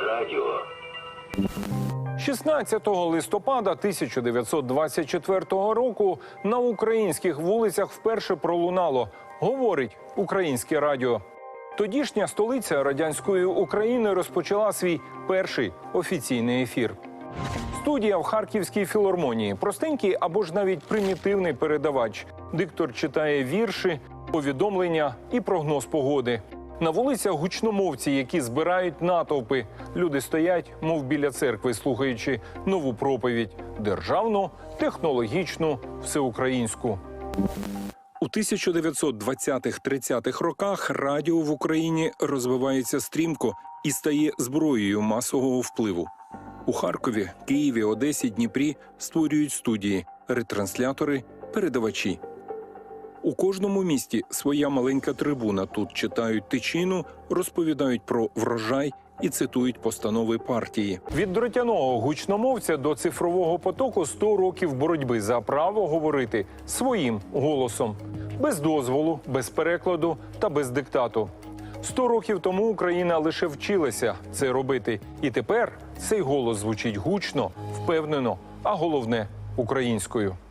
радіо. 16 листопада 1924 року на українських вулицях вперше пролунало говорить українське радіо. Тодішня столиця радянської України розпочала свій перший офіційний ефір. Студія в Харківській філармонії. Простенький або ж навіть примітивний передавач. Диктор читає вірші, повідомлення і прогноз погоди. На вулицях гучномовці, які збирають натовпи. Люди стоять, мов біля церкви, слухаючи нову проповідь державну, технологічну, всеукраїнську. У 1920-30-х роках радіо в Україні розвивається стрімко і стає зброєю масового впливу. У Харкові, Києві, Одесі, Дніпрі створюють студії, ретранслятори, передавачі. У кожному місті своя маленька трибуна. Тут читають тичину, розповідають про врожай і цитують постанови партії. Від дротяного гучномовця до цифрового потоку 100 років боротьби за право говорити своїм голосом, без дозволу, без перекладу та без диктату. 100 років тому Україна лише вчилася це робити, і тепер цей голос звучить гучно, впевнено, а головне українською.